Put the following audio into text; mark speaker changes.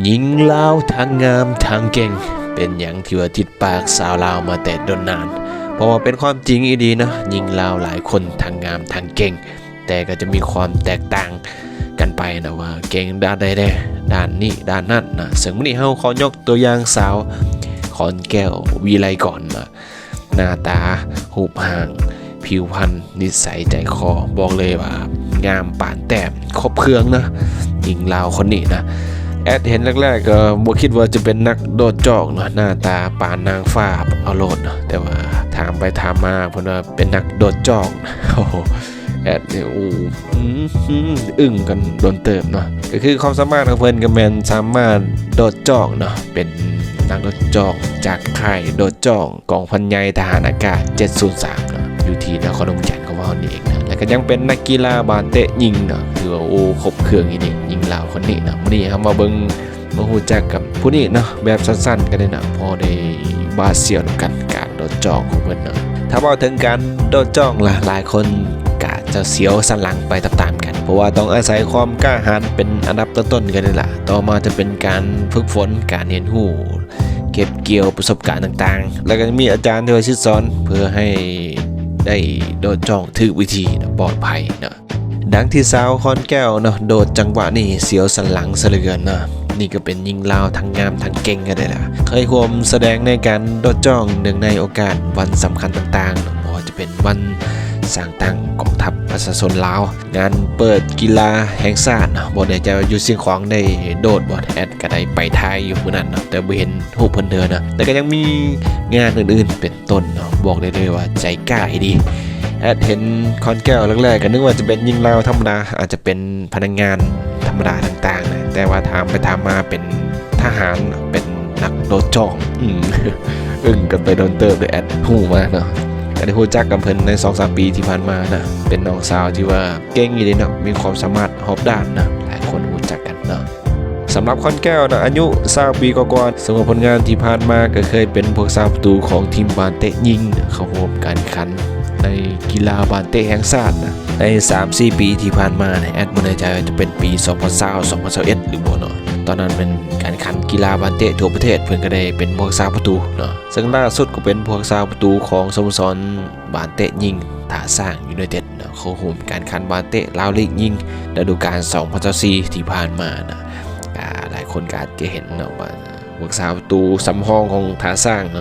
Speaker 1: หญิงลาวทางงามทางเก่ง เป็นอย่างที่ว่าติดปากสาวลาวมาแต่ดนนาน เพราะว่าเป็นความจริงอีดีนะหญิงลาวหลายคนทางงามทางเก่ง แต่ก็จะมีความแตกต่างกันไปนะว่าเก่งด้านใดได้ด้านนี้ด้านนั้นนะซึ่งวันนี้เฮาขอยกตัวอย่างสาวขอนแก้ววีไลก่อนนะหน้าตาหูปห่าง ผิวพรรณนิสัยใจคอบอกเลยว่างามป่านแต้มครบเครื่องนะหญิงลาวคนนี้นะ แอดเห็นแรกๆก็บ่คิดว่าจะเป็นนักโดดจอกเนาะหน้าตาปานนางฟ้าเอาโลดเนาะแต่ว่าถามไปถามมาเพิ่นว่าเป็นนักโดดจอกโอ้แอดเนี่ยโอ้อื้อหืออึ้งกันโดนเติมเนาะก็คือความสามารถของเพิ่นก็แมนสามารถโดดจอกเนาะเป็นนักโดดจอกจากค่ายโดดจอกกองพันใหญ่ทหารอากาศ 703เนาะอยู่ที่นครนมจันทร์ของเรานี่เองนะแล้วก็ยังเป็นนักกีฬาบาสเตะยิงเนาะคือว่าโอ้ครบเครื่องอีนี่ยิง ลาวคนนี้นะมื้อนี้เฮามาเบิ่งมาฮู้จักกับผู้นี้เนาะแบบสั้นๆ กันได้นะพอได้บาเสียวนกันการโดดจอกของเพิ่นเนาะถ้าเว้าถึงการโดดจอกล่ะหลายคนกะจะเสียวสันหลังไปตามๆกัน เพราะว่าต้องอาศัยความกล้าหาญเป็นอันดับต้นๆกันนี่ล่ะ ต่อมาจะเป็นการฝึกฝนการเรียนรู้เก็บเกี่ยวประสบการณ์ต่างๆ แล้วก็มีอาจารย์ที่คอยชิดสอนเพื่อให้ได้โดดจ้องถึกวิธีนะปลอดภัยเนาะ ดังที่สาวคอนแก้วเนาะโดดจังหวะนี่เสียวสันหลังสะเหลือนเนาะนี่ก็เป็นยิงลาวทั้งงามทั้งเก่งกันเลยล่ะเคยควมแสดงในการโดดจ้องหนึ่งในโอกาสวันสำคัญต่างๆเนาะบ่จะเป็นวันสร้างตั้งกองทัพประชาชนลาว งานเปิดกีฬาแห่งชาติเนาะบ่ได้จะอยู่เสียงของได้โดดบ่แอดก็ได้ไปไทยอยู่มื้อนั้นเนาะแต่บ่เห็นรูเพิ่นเด้อนะแต่ก็ยังมีงานอื่นๆเป็นต้นเนาะบอกได้เลยว่าใจกล้าดี แอดเห็นคอนแก้วแรกๆก็นึกว่าจะเป็นยิงเล่าธรรมดาอาจจะเป็นพนักงานธรรมดาต่างๆนะแต่ว่าถามไปถามมาเป็นทหารเป็นนักโดดจ้องอึ้งกันไปโดนเติบเลยแอดหูมากเนาะก็ได้รู้จักกับเพิ่นใน2องสามปีที่ผ่านมานะเป็นน้องสาวที่ว่าเก่งอยู่ดีเนาะมีความสามารถรอบด้านนะหลายคนรู้จักกันเนาะสำหรับคอนแก้วนะอายุ20ปีกว่าๆสำหรับผลงานที่ผ่านมาก็เคยเป็นพวกสาวประตูของทีมบานเตะยิงเข้าร่วมการขัน ในกีฬาบานเตแห่งชาตินะใน 3-4 ปีที่ผ่านมาเนยแอดมันใจจะเป็นปี 2020 2021หรือบ่เนาะตอนนั้นเป็นการขันกีฬาบานเตะทั่วประเทศเพื่อนก็ได้เป็นพวกสาประตูเนาะซึ่งล่าสุดก็เป็นพวกสาประตูของสโมสรบานเตะยิงท่าสร้างยูไนเต็ดเนาะเข้าร่มการขันบานเตะลาวลีกยิงฤดูกาล2024ที่ผ่านมานะอ่าหลายคนก็อาจจะเห็นเนาะว่าพวกสาประตูสำห้องของท่าสร้างเนาะ